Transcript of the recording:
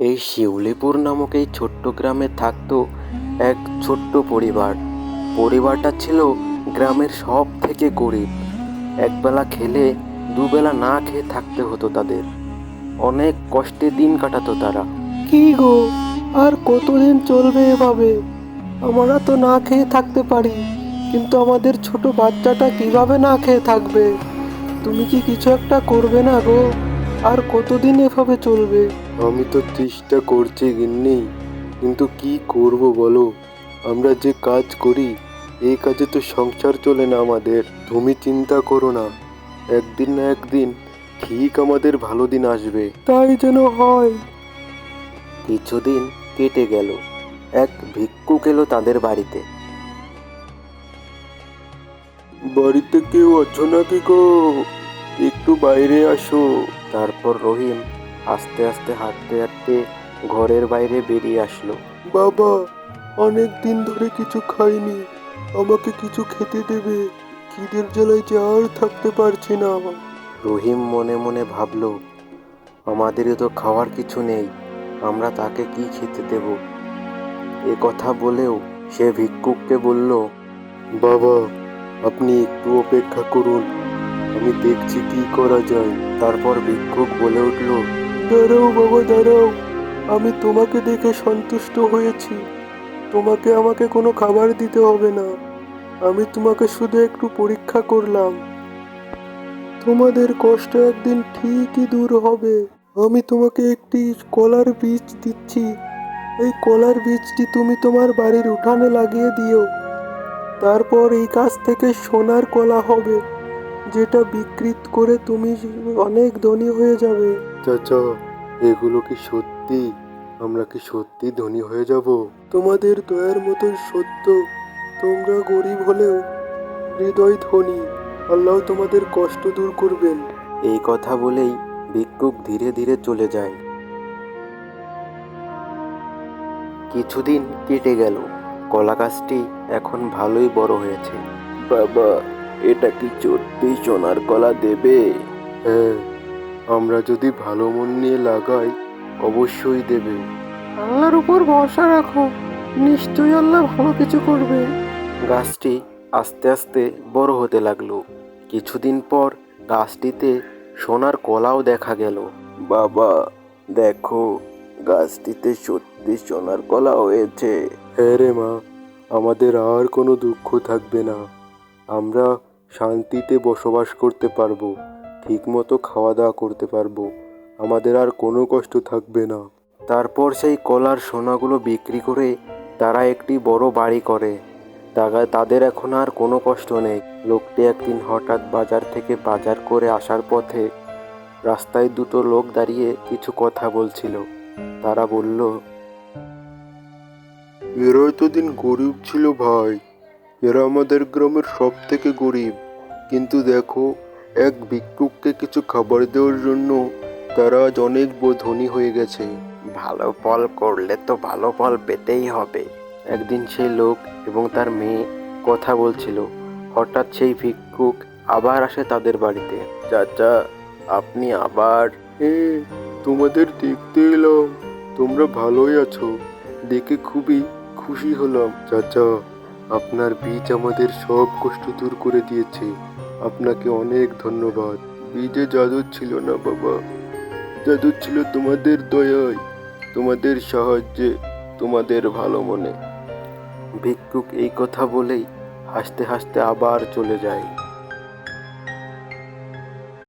এই শিউলিপুর নামক এই ছোট্ট গ্রামে থাকতো এক ছোট্ট পরিবার। পরিবারটা ছিল গ্রামের সব থেকে গরিব। একবেলা খেলে, দুবেলা না খেয়ে থাকতে হতো তাদের। অনেক কষ্টে দিন কাটাতো তারা। কি গো, আর কতদিন চলবে এভাবে? আমরা তো না খেয়ে থাকতে পারি, কিন্তু আমাদের ছোট বাচ্চাটা কীভাবে না খেয়ে থাকবে? তুমি কি কিছু একটা করবে না গো? আর কতদিন এভাবে চলবে? আমি তো চেষ্টা করছি গিন্নি, কিন্তু কি করব বলো? আমরা যে কাজ করি এই কাজে তো সংসার চলে না আমাদের। তুমি চিন্তা করো না, একদিন না একদিন ঠিক আমাদের ভালো দিন আসবে। তাই যেন হয়। কিছুদিন কেটে গেল, এক ভিক্ষুক এলো তাদের বাড়িতে। বাড়িতে কেউ আছো নাকি গো? একটু বাইরে আসো। তারপর রহিম আস্তে আস্তে হাঁটতে হাঁটতে ঘরের বাইরে বেরিয়ে আসলো। বাবা অনেক দিন ধরে কিছু খাইনি। আমাকে কিছু খেতে দেবে। খিদের জ্বালায় যে আর থাকতে পারছি না রহিম মনে মনে ভাবলো আমাদেরও তো খাওয়ার কিছু নেই। আমরা তাকে কি খেতে দেব? এ কথা বলেও সে ভিক্ষুককে বলল বাবা আপনি একটু অপেক্ষা করুন। আমি দেখছি কি করা যায়। তারপর ভিক্ষুক বলে উঠল, দাঁড়াও বাবা, দাঁড়াও। আমি তোমাকে দেখে সন্তুষ্ট হয়েছি। তোমাকে আমাকে কোনো খাবার দিতে হবে না। আমি তোমাকে শুধু একটু পরীক্ষা করলাম। তোমাদের কষ্ট একদিন ঠিকই দূর হবে। আমি তোমাকে একটি কলার বীজ দিচ্ছি। এই কলার বীজটি তুমি তোমার বাড়ির উঠানে লাগিয়ে দিও। তারপর এই গাছ থেকে সোনার কলা হবে। যেটা বিকৃত করে তুমি অনেক ধনী হয়ে যাবে। চাচা এগুলো কি সত্যি? আমরা কি সত্যি ধনী হয়ে যাব? তোমাদের দয়ার মতো সত্য। তোমরা গরিব হলেও হৃদয় ধনী। আল্লাহ তোমাদের কষ্ট দূর করবেন। এই কথা বলেই ভিক্ষুক ধীরে ধীরে চলে যায়। কিছুদিন কেটে গেল। কলা গাছটি এখন ভালোই বড় হয়েছে। বাবা এটা কি সত্যি সোনার কলা দেবে। হ্যাঁ আমরা যদি ভালো মন নিয়ে লাগাই অবশ্যই দেবে। আল্লাহর উপর ভরসা রাখো নিশ্চয়ই আল্লাহ ভালো কিছু করবে। গাছটি আস্তে আস্তে বড় হতে লাগল। কিছুদিন পর গাছটিতে সোনার কলাও দেখা গেল। বাবা দেখো গাছটিতে সত্যি সোনার কলা হয়েছে। হ্যাঁ রে মা আমাদের আর কোনো দুঃখ থাকবে না। আমরা শান্তিতে বসবাস করতে পারব, ঠিকমতো খাওয়া দাওয়া করতে পারব, আমাদের আর কোনো কষ্ট থাকবে না। তারপর সেই কলার সোনাগুলো বিক্রি করে তারা একটি বড় বাড়ি করে। তারা তাদের এখন আর কোনো কষ্ট নেই। লোকটি একদিন হঠাৎ বাজার থেকে বাজার করে আসার পথে রাস্তায় দুটো লোক দাঁড়িয়ে কিছু কথা বলছিল। তারা বলল তো দিন গরিব ছিল ভাই। এরা আমাদের গ্রামের সব থেকে গরিব। কিন্তু দেখো এক ভিক্ষুককে কিছু খাবার দেওয়ার জন্য তারা আজ অনেক ব- ধনী হয়ে গেছে। ভালো ফল করলে তো ভালো ফল পেতেই হবে। একদিন সেই লোক এবং তার মেয়ে কথা বলছিল। হঠাৎ সেই ভিক্ষুক আবার আসে তাদের বাড়িতে। চাচা আপনি আবার? হ্যাঁ তোমাদের দেখতে এলাম। তোমরা ভালোই আছো। দেখে খুবই খুশি হলাম চাচা। আপনার বীজ আমাদের সব কষ্ট দূর করে দিয়েছে। আপনাকে অনেক ধন্যবাদ। বীজে জাদু ছিল না বাবা। জাদু ছিল তোমাদের দয়ায়, তোমাদের সাহায্যে, তোমাদের ভালো মনে। ভিক্ষুক এই কথা বলেই হাসতে হাসতে আবার চলে যায়।